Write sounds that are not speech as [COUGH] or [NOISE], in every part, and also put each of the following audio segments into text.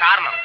காரணம்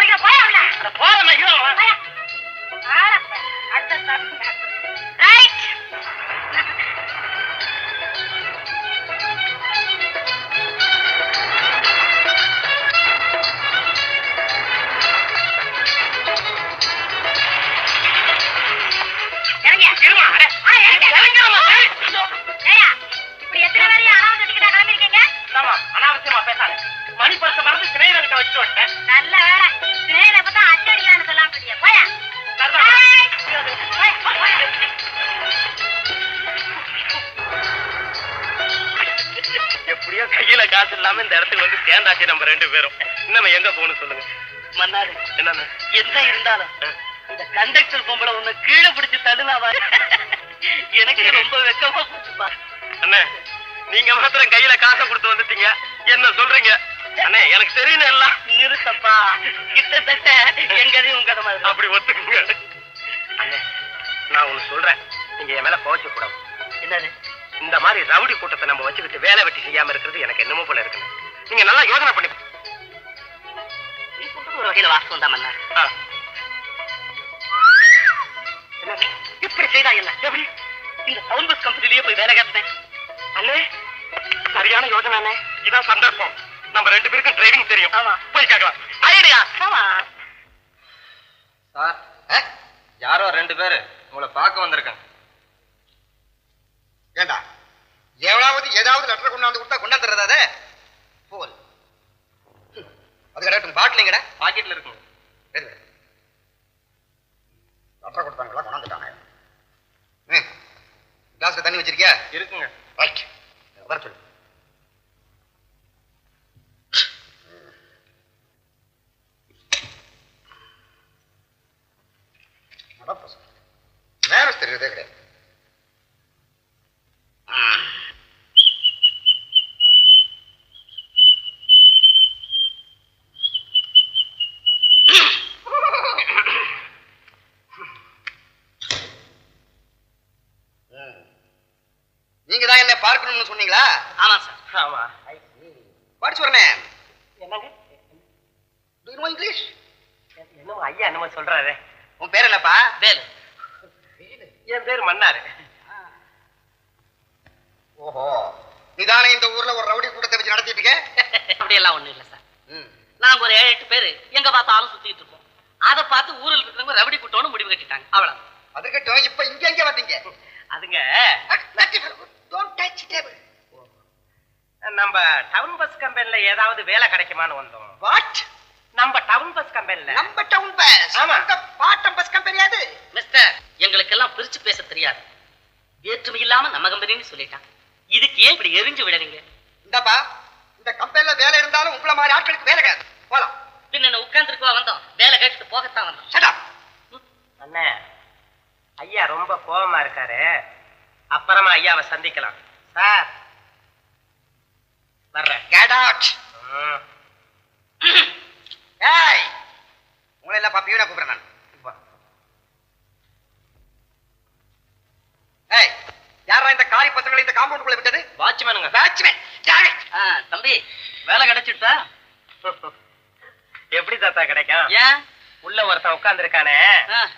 போயா. ஆளப்ப. அடுத்த இந்தாம்மா, அனாவசியமா பேசாத. மணி பரிசை மறந்து சிறையில வச்சுட்டு வந்துட்டேன். நல்ல வேலை சினேகில பார்த்தா அச்சடிக்கலான்னு சொல்லாம போயிட்டியே. போயா. எப்படியோ கையில காசு இல்லாம இந்த இடத்துக்கு வந்து சேர்ந்தாச்சு நம்ம ரெண்டு பேரும். இன்னும் எங்க போகணும் சொல்லுங்க? மன்னாரு என்னன்னு என்ன இருந்தாலும் இந்த கண்டக்டர் பொம்பளை உன்னை கீழே பிடிச்சு தள்ளுனாவா? எனக்கு ரொம்ப வெக்கமா போச்சுப்பா. அண்ணே நீங்க மாத்திரம் கையில காசை கொடுத்து வந்துட்டீங்க. என்ன சொல்றீங்க? அண்ணே எனக்கு தெரியும் எல்லாம். நிறுத்தப்பா கிட்டத்தட்ட எங்கதையும் உங்க மாதிரி அப்படி ஒத்துக்குங்க. அண்ணே நான் ஒண்ணு சொல்றேன். நீங்க என் மேல கோவச்ச கூடாது என்னது? இந்த மாதிரி ரவுடி கூட்டத்தை நம்ம வச்சுக்கிட்டு வேலை வெட்டி செய்யாம இருக்கிறது எனக்கு என்னமோ போல இருக்கு. நீங்க நல்லா யோசனை பண்ணி நீ சொல்றது ஒரு வகையில வாஸ்தவம் தான் மன்னார். ஆ, இப்படி செய்தா என்ன? எப்படி? இந்த டவுன் பஸ் கம்பெனிலேயே போய் வேலை கேட்டேன். அண்ணே சரியான யோசனை அண்ணே. இதான் சந்தர்ப்பம். நம்ம ரெண்டு பேருக்கும் டிரைவிங் தெரியும். ஆமா. போய் கேட்கலாம். ஐடியா. ஆமா. சார் யாரோ ரெண்டு பேரு உங்களை பார்க்க வந்திருக்காங்க. ஏண்டா? எவனாவது ஏதாவது லெட்டர் கொண்டாந்து கொடுத்தா கொண்டாந்துறதா அது போல். அது கிடையாது பாட்டிலிங்கடா பாக்கெட்ல இருக்குங்க. லெட்டர் கொடுத்தாங்களா கொண்டாந்துட்டாங்க. ம். கிளாஸ்ல தண்ணி வச்சிருக்கியா? இருக்குங்க. ரைட் வர சொல்லு நேரம் தெரியுதே கிடையாது ம். ம். நீங்க தான் என்ன பார்க்கணும்னு சொன்னீங்களா ஆமா. சார் ஆமா படிச்சு வரனே என்னங்க டு யூ நோ இங்கிலீஷ் என்னமோ ஐயா என்னமோ சொல்றாரு. உன் பேர் என்னப்பா? வேலு. என் பேர் மன்னாரு. ஓஹோ. நீதானே இந்த ஊர்ல ஒரு ரவுடி கூட்டத்தை வச்சு நடத்திட்டு இருக்க? அப்படியெல்லாம் ஒண்ணும் இல்ல சார். நாங்க ஒரு ஏழு எட்டு பேரு எங்க பார்த்தாலும் சுத்திட்டு இருப்போம் அதை பார்த்து ஊரில் இருக்கிறவங்க ரவுடி கூட்டம்னு முடிவு கட்டிட்டாங்க. அவ்வளவு அது இருக்கட்டும் இப்ப இங்க எங்க வந்தீங்க? அதுங்க நம்ம டவுன் பஸ் கம்பெனில ஏதாவது வேலை கிடைக்குமான்னு வந்தோம். வாட் நம்ம டவுன் பஸ் கம்பெனில நம்ம டவுன் பஸ் ஆமா. பாட்டம் பஸ் கம்பெனி அது? மிஸ்டர் எங்களுக்கெல்லாம் பிரிச்சு பேச தெரியாது. வேற்றுமை இல்லாம நம்ம கம்பெனின்னு சொல்லிட்டான். இதுக்கு ஏன் இப்படி எரிஞ்சு விடுறீங்க? இந்தப்பா இந்த கம்பெனில வேலை இருந்தாலும் உங்கள மாதிரி ஆட்களுக்கு வேலை கிடையாது. போலாம். பின்ன உட்காந்துருக்குவா வந்தோம்? வேலை கேட்டுட்டு போகத்தான் வந்தோம். அப் அண்ணே ஐயா ரொம்ப கோபமா இருக்காரு. அப்புறமா ஐயாவை சந்திக்கலாம். சார் வர்றேன். Get out. ஏய் உங்களை எல்லாம் பாப்பியோட கூப்பிடுறேன் நான். ஏய் யாரா இந்த காரி பசங்களை இந்த காம்பவுண்டுக்குள்ள விட்டது? வாட்ச்மேனுங்க வாட்ச்மேன் தம்பி வேலை கிடைச்சிட்டா எப்படி தாத்தா கிடைக்கும்? ஏன்? உள்ள ஒருத்தன் உட்கார்ந்து இருக்கானே.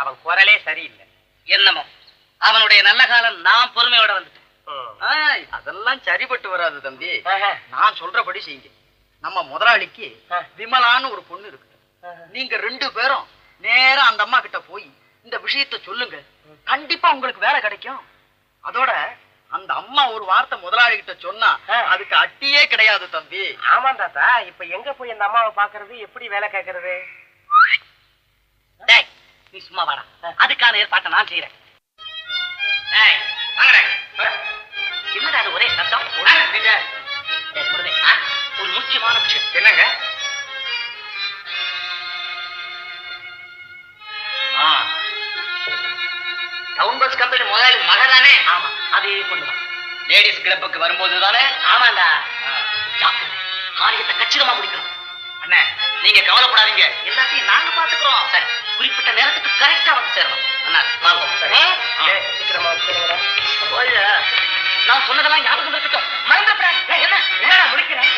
அவன் குரலே சரியில்லை. என்னமோ. அவனுடைய நல்ல காலம் நான் பொறுமையோட ம். அதெல்லாம் சரிப்பட்டு வராது தம்பி. நான் சொல்றபடி செய்யுங்க. நம்ம முதலாளிக்கு. விமலான்னு ஒரு பொண்ணு இருக்கு. நீங்க ரெண்டு பேரும் நேரா அந்த அம்மா கிட்ட போய் இந்த விஷயத்த சொல்லுங்க. கண்டிப்பா உங்களுக்கு வேலை கிடைக்கும். அதோட அந்த அம்மா ஒரு வார்த்தை முதலாளி கிட்ட சொன்னா அதுக்கு அட்டியே கிடையாது தம்பி. ஆமா தாத்தா. இப்ப எங்க போய் அந்த அம்மாவை பாக்குறது எப்படி வேலை கேட்கறது? டேய் நீ சும்மா வாடா. அதுக்கான ஏற்பாட்டை நான் செய்யறேன். என்னடா அது ஒரே சத்தம் ஒரு முக்கியமான விஷயம் என்னங்க டவுன் பஸ் கம்பெனி முதலாளி மகதானே ஆமா அதே பொண்ணுதான். லேடிஸ் கிளப்புக்கு வரும்போது தானே ஆமாண்டா. காரியத்தை கச்சிதமா முடிக்கணும். அண்ணே நீங்க கவலைப்படாதீங்க. எல்லாத்தையும் நாங்க பாத்துக்கிறோம் சரி குறிப்பிட்ட நேரத்துக்கு கரெக்டா வந்து சேரணும். அண்ணா வாங்க. சரி. ஏய், சீக்கிரமா நான் சொன்னதெல்லாம் ஞாபகம் இருக்கட்டும் மறந்துடுறேன் ஏய், என்ன? என்னடா முடிக்கிறேன்?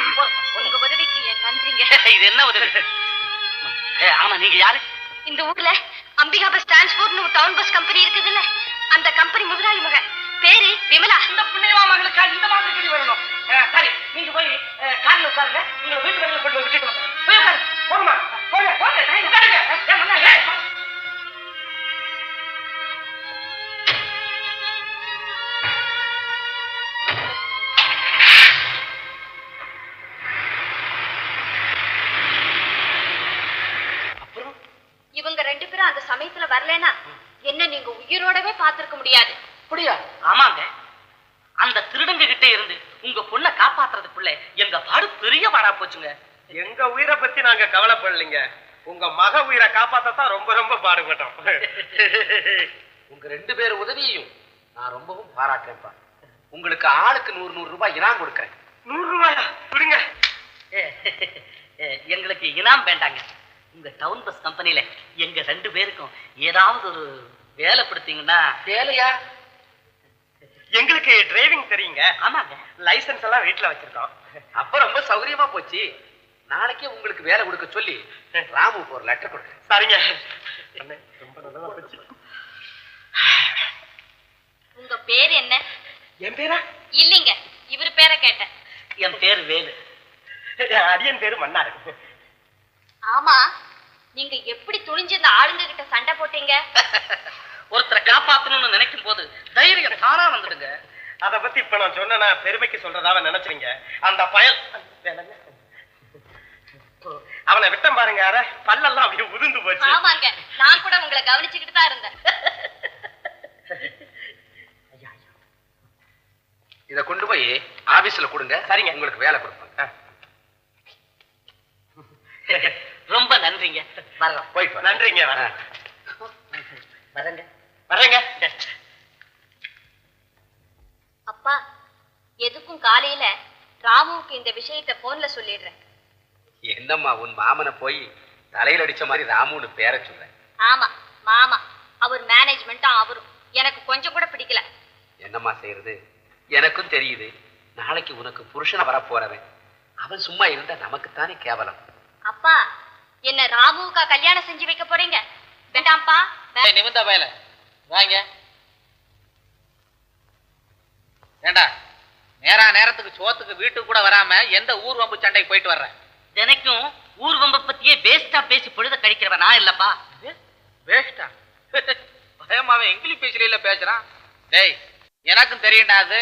உங்க உதவிக்கு என் நன்றிங்க இது என்ன உதவி ஏ, ஆமா நீங்க யாரு இந்த ஊர்ல அம்பிகா பஸ் டிரான்ஸ்போர்ட்னு ஒரு டவுன் பஸ் கம்பெனி இருக்குதுல்ல அந்த கம்பெனி முதலாளி மகன் பேரு விமலா இந்த புண்ணியமா மகளுக்கா இந்த மாதிரி கிளி வரணும் அஹ், சரி நீங்க போய் அஹ், கார்ல உட்காருங்க நீங்க வீட்டு வெளியில கொண்டு போய் விட்டுட்டு வாங்க. போய் உட்காரு. போங்கம்மா. போங்க, போங்க. உட்காருங்க. ஏய், மண்ணா, ஏய். பார்த்திருக்க முடியாது. அப்படியா? ஆமாங்க. அந்த திருடங்க கிட்ட இருந்து உங்க பொண்ணை காப்பாத்துறதுக்குள்ள எங்க பாடு பெரிய பாடா போச்சுங்க. எங்க உயிரை பத்தி நாங்க கவலைப்படலைங்க. உங்க மக உயிரை காப்பாத்தத்தான் ரொம்ப ரொம்ப பாடுபட்டோம். [LAUGHS] உங்க ரெண்டு பேர் உதவியையும் நான் ரொம்பவும் பாராட்டுறேன்ப்பா. உங்களுக்கு ஆளுக்கு நூறு நூறு ரூபாய் இனாம் கொடுக்கறேன். நூறு ரூபாயா? கொடுங்க எங்களுக்கு இனாம் வேண்டாங்க. உங்க டவுன் பஸ் கம்பெனில எங்க ரெண்டு பேருக்கும் ஏதாவது ஒரு வேலை கொடுத்தீங்கன்னா வேலையா? எங்களுக்கு டிரைவிங் தெரியுங்க. ஆமாங்க. லைசென்ஸ் எல்லாம் வீட்டுல வச்சிருக்கோம். அப்ப ரொம்ப சௌகரியமா போச்சு. நாளைக்கே உங்களுக்கு வேலை கொடுக்க சொல்லி ராமுக்கு ஒரு லெட்டர் கொடுக்குறேன். சரிங்க. அண்ணே, ரொம்ப நல்லதா போச்சு. உங்க பேர் என்ன? என் பேரா? இல்லைங்க இவர் பேரை கேட்டேன். என் பேர் வேலு. அடியன் பேரு மன்னாரு. ஆமா நீங்க எப்படி துணிஞ்சு இந்த ஆளுங்க கிட்ட சண்டை போட்டீங்க? [LAUGHS] ஒருத்தரை காப்பாத்தணும்னு நினைக்கும் போது தைரியம் தானா வந்துடுங்க அத பத்தி இப்ப நான் சொன்னா பெருமைக்கு சொல்றதாவ நினைச்சீங்க அந்த பயல். அவனை விட்டம் பாருங்க அத பல்லெல்லாம் அப்படியே உதிர்ந்து போச்சு ஆமாங்க நான் கூட உங்களை கவனிச்சுக்கிட்டு தான் இருந்தேன் இத கொண்டு போய் ஆபீஸ்ல கொடுங்க சரிங்க. உங்களுக்கு வேலை கொடுப்பாங்க ரொம்ப நன்றிங்க வர்றோம் போயிட்டு. நன்றிங்க. வரேன். வரேங்க வரேங்க. அப்பா எதுக்கும் காலையில ராமுவுக்கு இந்த விஷயத்த போன்ல சொல்லிடுறேன். என்னம்மா உன் மாமனை போய் தலையில அடிச்ச மாதிரி ராமுன்னு பேர சொல்றேன் ஆமா மாமா. அவர் மேனேஜ்மெண்ட்டும் அவரும். எனக்கு கொஞ்சம் கூட பிடிக்கல. என்னம்மா செய்யறது? எனக்கும் தெரியுது. நாளைக்கு உனக்கு புருஷனை வரப்போறவன். அவன் சும்மா இருந்தா நமக்குத்தானே கேவலம். அப்பா என்ன ராமுவுக்கா கல்யாணம் செஞ்சு வைக்க போறீங்க? வேண்டாம்ப்பா. நிமிந்தா பயல. வாங்க. ஏண்டா நேரா நேரத்துக்கு சோத்துக்கு வீட்டுக்கு கூட வராம எந்த ஊர் வம்பு சண்டைக்கு போயிட்டு வர்ற? தினைக்கும் ஊர் வம்ப பத்தியே வேஸ்டா பேசி பொழுத கழிக்கிறவன் நான் இல்லப்பா. வேஸ்டா [LAUGHS] பயமாவே இங்கிலீஷ் பேசல பேசுறான் டேய் எனக்கும் தெரியும்டா அது.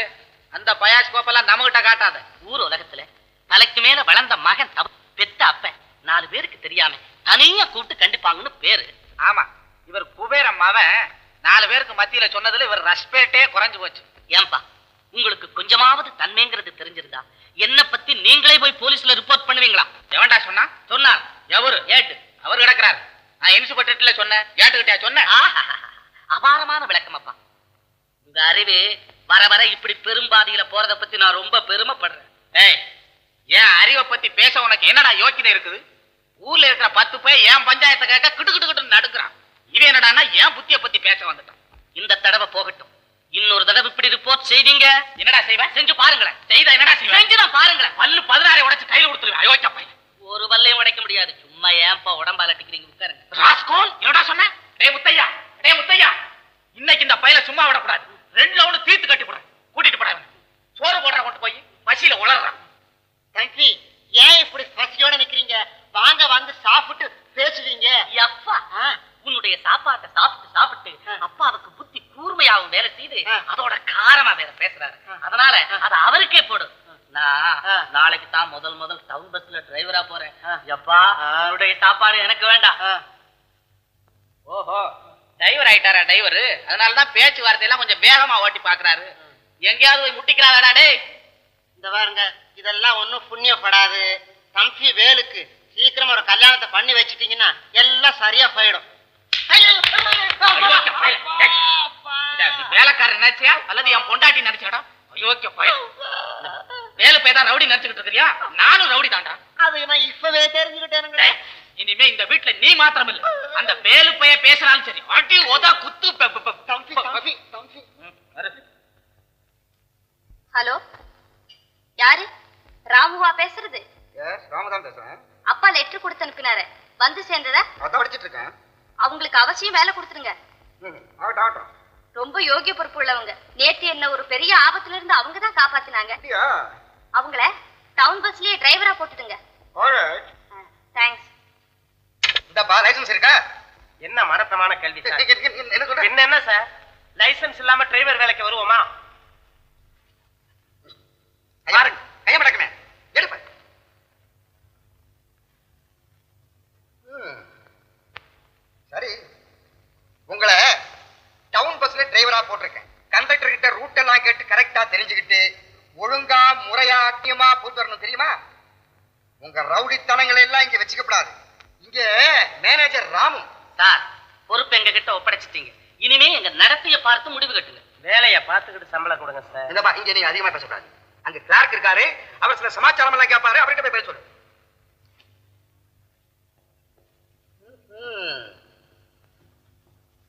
அந்த பயாஸ் கோப்பெல்லாம் நம்மகிட்ட காட்டாத. ஊர் உலகத்துல தலைக்கு மேல வளர்ந்த மகன் தப்பு பெத்த அப்பன். நாலு பேருக்கு தெரியாம தனியா கூப்பிட்டு கண்டிப்பாங்கன்னு பேரு. ஆமா இவர் குபேரம் அவன் நாலு பேருக்கு மத்தியில சொன்னதுல இவர் ரெஸ்பெக்டே குறைஞ்சு போச்சு. ஏன்பா உங்களுக்கு கொஞ்சமாவது தன்மைங்கிறது தெரிஞ்சிருந்தா என்ன பத்தி நீங்களே போய் போலீஸ்ல ரிப்போர்ட் பண்ணுவீங்களா? எவன்டா சொன்னா? சொன்னார். எவரு? ஏட்டு. அவர் கிடக்குறாரு. நான் இன்சுபெக்டர்ல சொன்னேன். ஏட்டுக்கிட்டயா சொன்னேன்? அபாரமான விளக்கம் அப்பா உங்க அறிவு வர வர இப்படி பெரும்பாதியில போறத பத்தி நான் ரொம்ப பெருமைப்படுறேன். ஏய் என் அறிவை பத்தி பேச உனக்கு என்னடா யோக்கியதை இருக்குது? ஊர்ல இருக்கிற பத்து பேர் என் பஞ்சாயத்தை கேட்க கிட்டு கிட்டு கிட்டு நடுக்குறான். இவன் என்னடான்னா என் புத்திய பத்தி பேச வந்துட்டான். இந்த தடவை போகட்டும். இன்னொரு தடவை இப்படி ரிப்போர்ட் செய்தீங்க. என்னடா செய்வேன் செஞ்சு பாருங்களேன். செய்தா என்னடா செய்வேன் செஞ்சு நான் பாருங்களேன். பல்லு பதினாறு உடைச்சு கையில கொடுத்துருவேன். அயோக்கிய பையன். ஒரு பல்லையும் உடைக்க முடியாது. சும்மா ஏன்பா உடம்பால அட்டிக்கிறீங்க உட்காருங்க. ராஸ்கோல் என்னடா சொன்ன? டேய் முத்தையா. டேய் முத்தையா. இன்னைக்கு இந்த பையல சும்மா விடக்கூடாது. ரெண்டு லவுனு தீர்த்து கட்டி போடுறேன் கூட்டிட்டு போடாங்க சோறு போடுற கொண்டு போய். பசியில உளறான் தம்பி ஏன் இப்படி பசியோட நிக்கிறீங்க? வாங்க வந்து சாப்பிட்டு பேசுவீங்க. அப்பா உன்னுடைய சாப்பாட்டை சாப்பிட்டு சாப்பிட்டு அப்பாவுக்கு புத்தி கூர்மையாவும் வேலை செய்து. அதோட காரமா வேற பேசுறாரு. அதனால அத அவருக்கே போடு. நான் ஆ. நாளைக்கு தான் முதல் முதல் டவுன் பஸ்ல டிரைவரா போறேன். எப்பா. உன்னுடைய சாப்பாடு எனக்கு வேண்டாம் ஓஹோ டிரைவர் ஆயிட்டாரா டிரைவர் அதனாலதான் பேச்சுவார்த்தையெல்லாம் கொஞ்சம் வேகமா ஓட்டி பாக்குறாரு எங்கேயாவது போய் முட்டிக்கிறாடா டேய். இந்த பாருங்க இதெல்லாம் ஒண்ணும் புண்ணியப்படாது. தம்பி வேலுக்கு சீக்கிரமா ஒரு கல்யாணத்தை பண்ணி வச்சிட்டீங்கன்னா எல்லாம் சரியா போயிடும். வேலைக்காரன் நினைச்சியா? அல்லது என் பொண்டாட்டி நினைச்சாடா அயோக்கிய பயல் வேலை போய் தான் ரவுடி நினைச்சுக்கிட்டு இருக்கிறியா? நானும் ரவுடி தான்டா. அது நான் இப்பவே இனிமே இந்த வீட்டுல நீ மாத்திரம் இல்ல அந்த வேலு பைய பேசினாலும் சரி. அடி ஓதா குத்து. ஹலோ? யாரு? ராமுவா பேசுறது? எஸ் ராமதான் பேசுறேன். அப்பா லெட்டர் கொடுத்து அனுப்பினாரு. வந்து சேர்ந்ததா? அதான் படிச்சிட்டு இருக்கேன். அவங்களுக்கு அவசியம் வேலை கொடுத்துருங்க. ரொம்ப யோகிய பொறுப்பு உள்ளவங்க. நேத்து என்ன ஒரு பெரிய ஆபத்துல இருந்து அவங்க தான் காப்பாத்தினாங்க. அவங்கள டவுன் பஸ்லயே டிரைவரா போட்டுடுங்க. தேங்க்ஸ் இந்தப்பா லைசன்ஸ் இருக்கா? என்ன மடத்தமான கேள்வி சார் என்ன சொல்ற? என்ன என்ன சார் லைசென்ஸ் இல்லாம டிரைவர் வேலைக்கு வருவோமா? பாருங்க கைய மடக்கமே எடுப்ப ம். சரி உங்களை டவுன் பஸ்ல டிரைவரா போட்டிருக்கேன் கண்டக்டர் கிட்ட ரூட் எல்லாம் கேட்டு கரெக்டா தெரிஞ்சுக்கிட்டு ஒழுங்கா முறையா அட்டியமா போட்டு வரணும் தெரியுமா? உங்க ரவுடித்தனங்களை எல்லாம் இங்க வச்சுக்கப்படாது. இங்க மேனேஜர் ராமு. சார் பொறுப்பு எங்க கிட்ட ஒப்படைச்சிட்டீங்க. இனிமே எங்க நடத்தைய பார்த்து முடிவு கட்டுங்க. வேலையை பார்த்துக்கிட்டு சம்பளம் கொடுங்க சார். இந்தப்பா இங்க நீங்க அதிகமா பேசக்கூடாது. அங்க கிளார்க் இருக்காரு அவர் சில சமாச்சாரம் எல்லாம் கேட்பாரு அவர்கிட்ட போய் பேச. சொல்லு